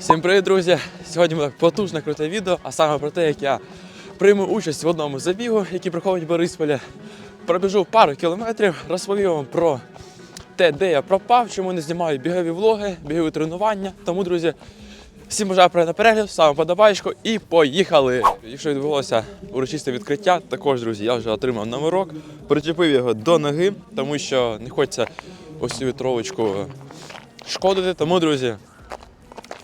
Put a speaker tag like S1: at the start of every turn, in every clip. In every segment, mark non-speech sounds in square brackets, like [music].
S1: Всім привіт, друзі! Сьогодні буде потужне круте відео, а саме про те, як я прийму участь в одному забігу, який проходить в Борисполі. Пробіжу пару кілометрів, розповім вам про те, де я пропав, чому не знімаю бігові влоги, бігові тренування. Тому, друзі, всім бажаю приємного перегляд, ставимо подобаєчку і поїхали! Якщо відбулося урочисте відкриття, також, друзі, я вже отримав номерок, причепив його до ноги, тому що не хочеться ось цю вітровочку шкодити. Тому, друзі,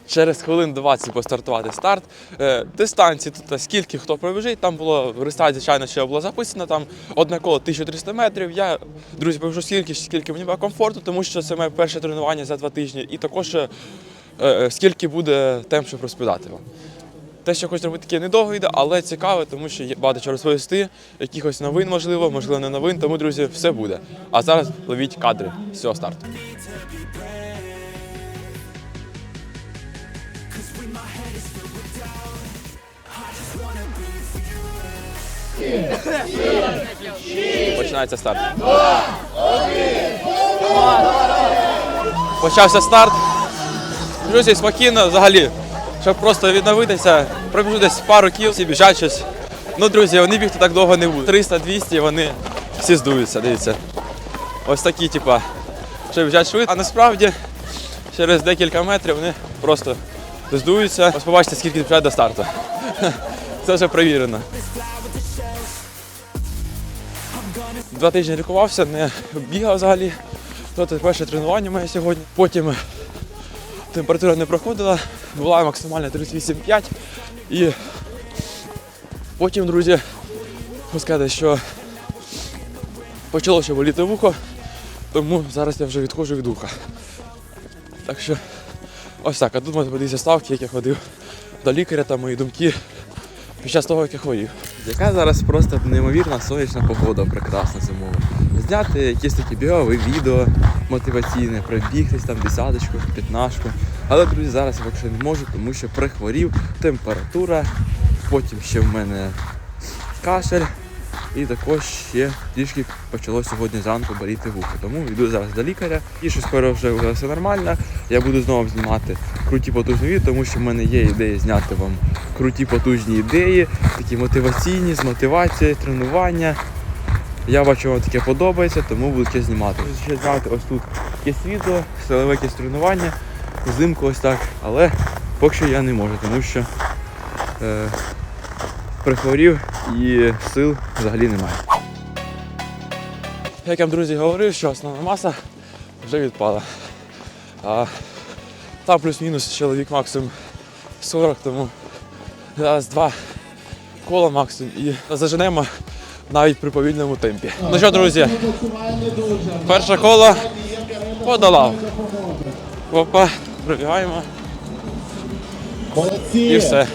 S1: через хвилин 20 постартувати старт. Е, дистанції тут скільки хто пробіжить. Там було в рестарті, звичайно, що було записано. Там одне коло 1300 метрів. Я, друзі, побіжу скільки, скільки мені буде комфорту, тому що це моє перше тренування за два тижні. І також е, е, скільки буде темп, щоб розповідати вам. Те, що хочу робити таке недовго відео, але цікаве, тому що є багато чого розповісти, якихось новин можливо, можливо, не новин. Тому, друзі, все буде. А зараз ловіть кадри з цього старту. Починається старт. Почався старт. Друзі, спокійно взагалі, щоб просто відновитися, пробіжу десь пару кіл, всі біжать щось. Ну, друзі, вони бігти так довго не будуть. 300-200 вони всі здуються, дивіться. Ось такі, типа, що біжать швидко. А насправді через декілька метрів вони просто здуються. Ось побачите, скільки біжать до старту. [laughs] Це вже перевірено. Два тижні лікувався, не бігав взагалі. То це перше тренування моє сьогодні. Потім температура не проходила, була максимальна 38,5. І потім, друзі, хочу сказати, що почало боліти вухо, тому зараз я вже відходжу від вуха. Так що ось так, а тут можна подивитися ставки, як я ходив до лікаря та мої думки під час того, як я хворів. Яка зараз просто неймовірна сонячна погода, прекрасна зимова. Зняти якісь такі бігові відео мотиваційне, пробігтись там десяточку, п'ятнашку. Але, друзі, зараз я поки не можу, тому що прихворів, температура, потім ще в мене кашель. І також ще трішки почало сьогодні зранку боліти вухо. Тому йду зараз до лікаря. І що скоро вже все нормально. Я буду знову знімати круті потужні відео, тому що в мене є ідея зняти вам круті потужні ідеї, такі мотиваційні, з мотивацією, тренування. Я бачу, вам таке подобається, тому буду ще знімати. Ще зняти ось тут якесь відео, силове якесь тренування, взимку ось так. Але поки що я не можу, тому що е, прихворів і сил взагалі немає. Як я вам, друзі, говорив, що основна маса вже відпала. А, там плюс-мінус чоловік максимум 40, тому зараз два кола максимум і заженемо навіть при повільному темпі. Ну що, друзі, перше коло подолав. Опа, пробігаємо і все.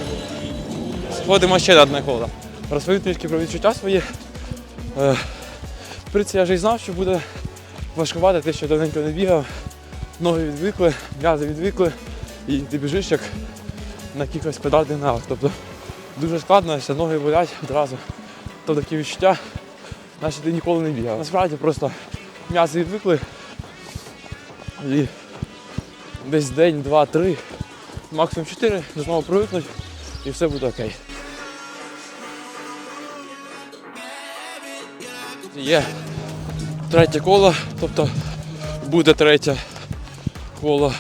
S1: Сходимо ще на одне коло. Розповів трішки про відчуття свої. Е, В принципі, я вже й знав, що буде важкувати те, що давненько не бігав. Ноги відвикли, м'язи відвикли, і ти біжиш як на якихось педальних ногах. Тобто дуже складно, що ноги болять одразу. Тобто такі відчуття, наче ти ніколи не бігав. Насправді просто м'язи відвикли і десь день, два, три, максимум чотири, знову привикнуть і все буде окей. Є третє коло, тобто буде третє коло.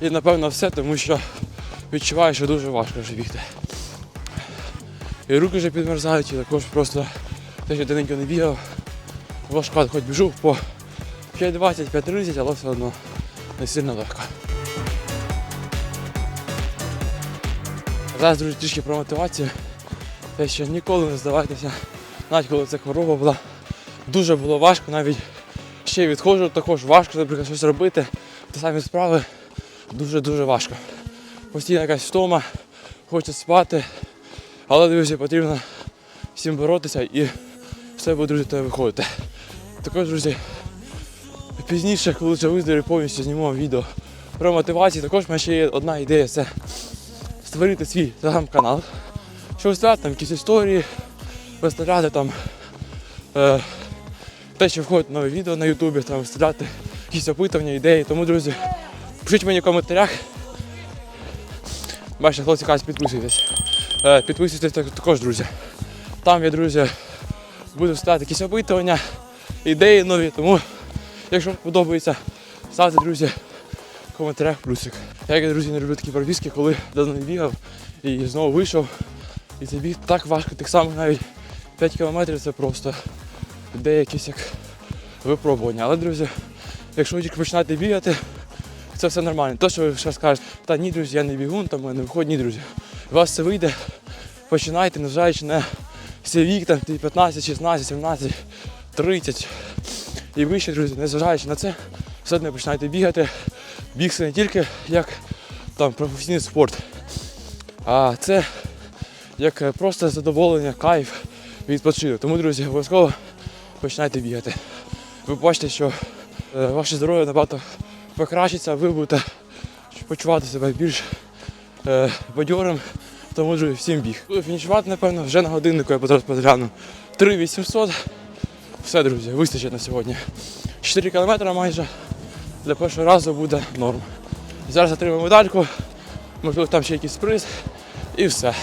S1: І напевно все, тому що відчуваю, що дуже важко вже бігти. І руки вже підмерзають, і також просто те, що дененько не бігав, важко, хоч біжу по 5.20, 5.30, але все одно не сильно легко. Зараз, друзі, трішки про мотивацію. Те, що ніколи не здавайтеся, навіть коли це хвороба була. Дуже було важко, навіть ще відходжу, також важко, наприклад, щось робити. Те самі справи дуже-дуже важко. Постійно якась втома, хочеться спати. Але, друзі, потрібно всім боротися і все буде, друзі, виходити. Також, друзі, пізніше, коли вже виздорові, повністю зніму відео про мотивацію. Також в мене ще є одна ідея це створити свій телеграм-канал, щоб виставляти там якісь історії, виставляти там е, те, що входить нове відео на Ютубі, там виставляти якісь опитування, ідеї. Тому, друзі, пишіть мені в коментарях, Бачите, хлопці кажуть, підписуйтесь. Е, Підписуйтесь також, друзі. Там я, друзі, буду ставити якісь опитування, ідеї нові. Тому, якщо вам подобається, ставте, друзі, в коментарях плюсик. Я, друзі, не люблю такі пробіжки, коли давно не бігав і знову вийшов. І це біг так важко, так само навіть 5 кілометрів це просто де якісь як випробування. Але, друзі, якщо ви тільки починаєте бігати, це все нормально. То, що ви ще скажете, та ні, друзі, я не бігун, там у мене виходить, ні, друзі. У вас це вийде, починайте, незважаючи на свій вік, там 15, 16, 17, 30 і вище, друзі, незважаючи на це, все одно починайте бігати. Біг це не тільки як там професійний спорт, а це як е, просто задоволення, кайф, відпочинок. Тому, друзі, обов'язково починайте бігати. Ви бачите, що е, ваше здоров'я набагато покращиться, ви будете почувати себе більш е, бадьорим. Тому, друзі, всім біг. Буду фінішувати, напевно, вже на годиннику я зараз подгляну. 3800. Все, друзі, вистачить на сьогодні. 4 кілометри майже для першого разу буде норм. Зараз отримаю медальку, можливо, там ще якийсь приз і все.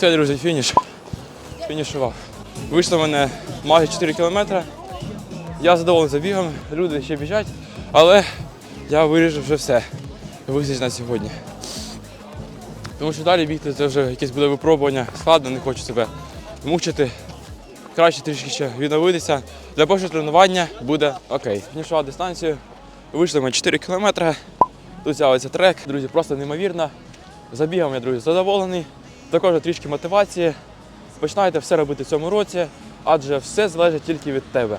S1: Все, друзі, фініш. Фінішував. Вийшло в мене майже 4 кілометри. Я задоволений забігом, люди ще біжать, але я вирішив вже все. Вистачить на сьогодні. Тому що далі бігти це вже якесь буде випробування. Складно, не хочу себе мучити. Краще трішки ще відновитися. Для першого тренування буде окей. Фінішував дистанцію. Вийшли ми 4 кілометри. Тут з'явиться трек. Друзі, просто неймовірно. Забігом я, друзі, задоволений. Також трішки мотивації. Починайте все робити в цьому році, адже все залежить тільки від тебе.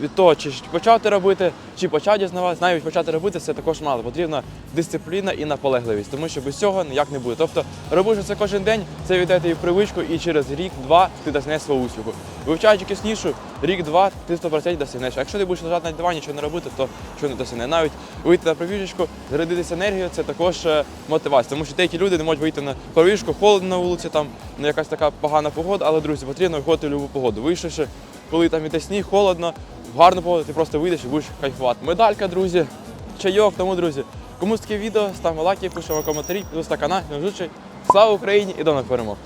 S1: Від того, чи почати робити, чи почати дізнаватися, навіть почати робити це також мало. Потрібна дисципліна і наполегливість, тому що без цього ніяк не буде. Тобто, робиш це кожен день, це війде тобі привичку, і через рік-два ти досягнеш свого успіху. Вивчаючи якусь нішу, рік-два ти 100% досягнеш. Якщо ти будеш лежати на дивані, нічого не робити, то що не досягне. Навіть вийти на пробіжечку, зарядитися енергією це також е, мотивація. Тому що деякі люди не можуть вийти на пробіжку, холодно на вулиці, там якась така погана погода, але друзі, потрібно виходити в будь-яку погоду. Вийшовши, коли там іде сніг, холодно, в гарну погоду, ти просто вийдеш і будеш кайфувати. Медалька, друзі, чайок, тому, друзі. Комусь таке відео, ставимо лайки, пишемо коментарі, підписуйтесь на канал. не. Слава Україні і до нових перемог!